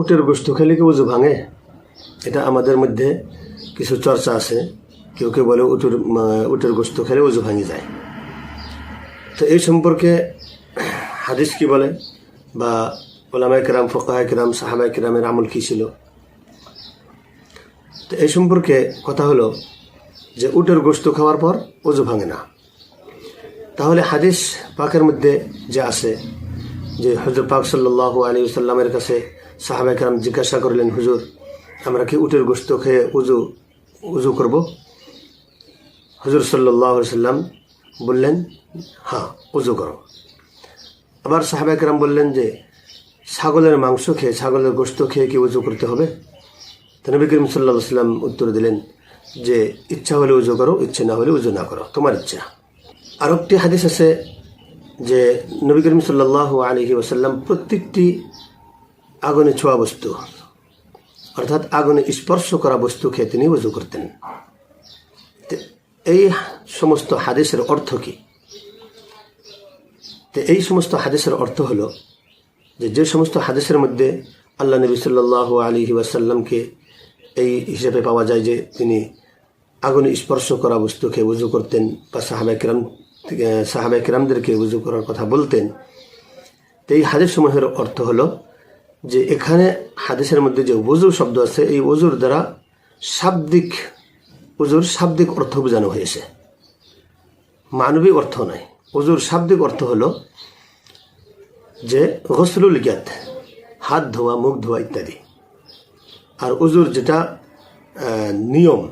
উটের গোস্ত খেলে কি উজু ভাঙে? এটা আমাদের মধ্যে কিছু চর্চা আছে। কেউ কেউ বলে উটের উটের গোস্ত খেলে উজু ভাঙে যায়। তো এই সম্পর্কে হাদিস কি বলে? বা ওলামায় কিরাম ফকায় কিরাম, সাহাবায় কিরামের আমল কি ছিল? তো এই সম্পর্কে কথা হলো যে উটের গোস্ত খাওয়ার পর উজু ভাঙে না। তাহলে হাদিস পাকের মধ্যে যে আছে, যে হজর পাক সাল্লাহ আলী সাল্লামের কাছে সাহাবা কেরাম জিজ্ঞাসা করলেন, হুজুর, আমরা কি উটের গোস্ত খেয়ে উজু উজু করব? হুজুর সাল্লাম বললেন হ্যাঁ উজু করো। আবার সাহাবা কেরাম বললেন যে, ছাগলের মাংস খেয়ে, ছাগলের গোস্ত খেয়ে কি উজু করতে হবে? তো নবী করিম সাল্লাহ সাল্লাম উত্তর দিলেন যে, ইচ্ছা হলে উজু করো, ইচ্ছে না হলে উজু না করো, তোমার ইচ্ছা। আর একটি হাদিস আছে যে, নবী করিম সাল্লাহ আলহি ওসাল্লাম প্রত্যেকটি আগুনে ছোঁয়া বস্তু। অর্থাৎ আগুনে স্পর্শ করা বস্তু খেয়ে তিনি উজু করতেন। এই সমস্ত হাদিসের অর্থ কি? তো, এই সমস্ত হাদিসের অর্থ হলো যে যে সমস্ত হাদিসের মধ্যে আল্লাহ নবী সাল্লাহ আলী ওয়াসাল্লামকে এই হিসেবে পাওয়া যায় যে, তিনি আগুনে স্পর্শ করা বস্তুকে উজু করতেন বা সাহাবাই কিরাম সাহাবাই কিরামদেরকে উজু করার কথা বলতেন। তো, এই হাদিস সমূহের অর্থ হলো যে এখানে হাদিসের মধ্যে যে ওজু শব্দ আছে, এই ওজুর দ্বারা শাব্দিক ওজুর শাব্দিক অর্থ বোঝানো হয়েছে। মানবিক অর্থ নয় ওজুর শাব্দিক অর্থ হল যে গসলুল জ্ঞাত হাত ধোয়া, মুখ ধোয়া ইত্যাদি। আর উজুর যেটা নিয়ম,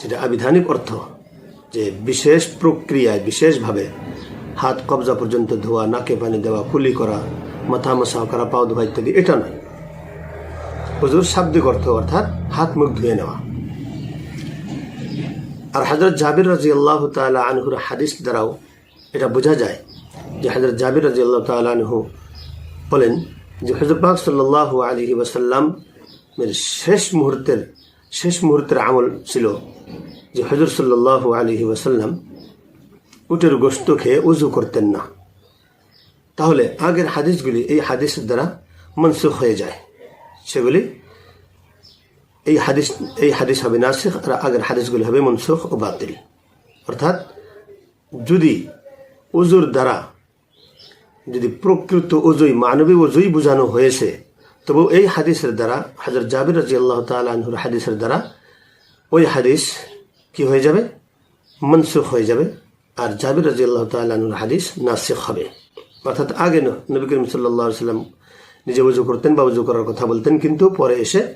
যেটা আবিধানিক অর্থ, যে বিশেষ প্রক্রিয়ায়, বিশেষভাবে হাত কবজা পর্যন্ত ধোয়া, নাকে পানি দেওয়া, কুলি করা মাথা মশা করা পাও ধোয়া ইত্যাদি, এটা নয়। হুজুর শাব্দিক অর্থ, অর্থাৎ হাত মুখ ধুয়ে নেওয়া। আর হজরত জাবির রাজি আল্লাহ তালা আনহুর হাদিস দ্বারাও এটা বোঝা যায় যে হজরত জাবির রাজি আল্লাহ তালা আনহু বলেন যে হজরত পাক সাল্লাহ আলী ওয়াসাল্লাম এর শেষ মুহূর্তের শেষ মুহূর্তের আমল ছিল যে হজর সাল্লাহ আলী ওয়াসাল্লাম উটের গোস্ত খেয়ে উজু করতেন না। তাহলে আগের হাদিসগুলি এই হাদিসের দ্বারা মনসুখ হয়ে যায়। সেগুলি এই হাদিস এই হাদিস হবে নাসিখ আর আগের হাদিসগুলি হবে মনসুখ ও বাতিল। অর্থাৎ যদি উজুর দ্বারা যদি প্রকৃত ওজুই মানবী ওজুই বোঝানো হয়েছে, তবু এই হাদিসের দ্বারা, হাজার জাবির রাজি আল্লাহ তালহুর হাদিসের দ্বারা ওই হাদিস কি হয়ে যাবে? মনসুখ হয়ে যাবে। আর জাবির রাজি আল্লাহ তালহুর হাদিস নাসিক হবে। অর্থাৎ আগে ন- নবী করিম সাল্লাহ সাল্লাম নিজে উজু করতেন বা উজু করার কথা বলতেন, কিন্তু পরে এসে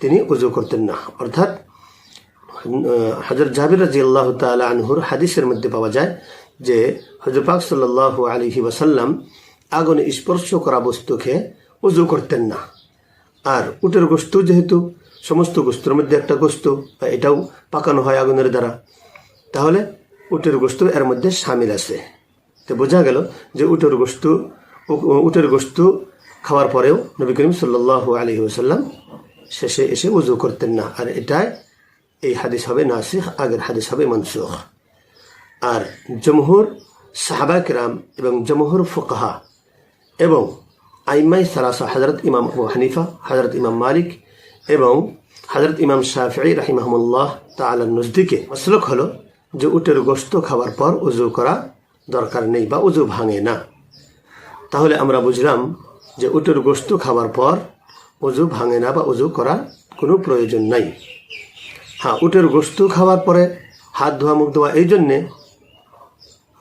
তিনি উজু করতেন না। অর্থাৎ হজর জাবির রাজি আল্লাহ তালা আনহুর হাদিসের মধ্যে পাওয়া যায় যে হজর পাক সাল্লাহ আলহি ওয়াসাল্লাম আগুনে স্পর্শ করা বস্তুকে উজু করতেন না। আর উটের গোস্ত যেহেতু, সমস্ত গোস্তুর মধ্যে একটা গোস্ত, বা এটাও পাকানো হয় আগুনের দ্বারা, তাহলে উটের গোস্ত এর মধ্যে সামিল আছে। তো বোঝা গেল যে উটের গোস্ত উটের গোস্ত খাওয়ার পরেও নবী করিম সাল্লাহ আলহি ওসাল্লাম শেষে এসে উজু করতেন না। আর এটাই, এই হাদিস হবে নাসিখ, আগের হাদিস হবে মনসুখ। আর জমহুর সাহাবা কিরাম এবং জমহুর ফুকাহা এবং আইমাই সালাসা হজরত ইমাম আবু হানিফা হজরত ইমাম মালিক এবং হজরত ইমাম শাফি রাহিমাহমুল্লাহ তালা নজদিকে মসলক হলো যে উটের গোস্ত খাওয়ার পর উজু করা দরকার নেই বা উজু ভাঙে না। তাহলে আমরা বুঝলাম যে উটের গোস্ত খাওয়ার পর উজু ভাঙে না বা উজু করার কোনো প্রয়োজন নাই। হ্যাঁ উটের গোস্ত খাওয়ার পরে হাত ধোয়া, মুখ ধোয়া এই জন্যে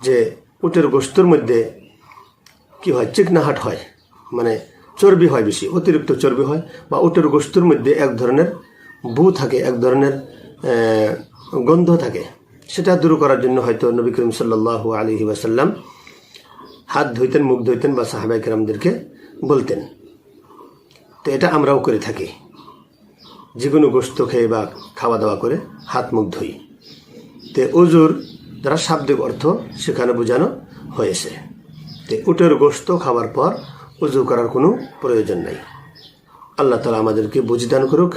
যে উটের গোস্তর মধ্যে কি হয়? চিকনাহাট হয়। মানে চর্বি হয় বেশি, অতিরিক্ত চর্বি হয় বা উটের গোস্তর মধ্যে এক ধরনের বু থাকে, এক ধরনের গন্ধ থাকে। সেটা দূর করার জন্য হয়তো নবী করিম সাল্লাহ আলী ওয়াসাল্লাম হাত ধুইতেন, মুখ ধুইতেন বা সাহাবাই কেরামদেরকে বলতেন। তো এটা আমরাও করে থাকি। যে কোনো গোস্ত খেয়ে বা খাওয়া দাওয়া করে হাত, মুখ ধুই। তে অজুর দ্বারা শাব্দিক অর্থ সেখানে বোঝানো হয়েছে। তে উটের গোস্ত খাওয়ার পর উজু করার কোনো প্রয়োজন নাই। আল্লাহ তালা আমাদেরকে বুঝদান করুক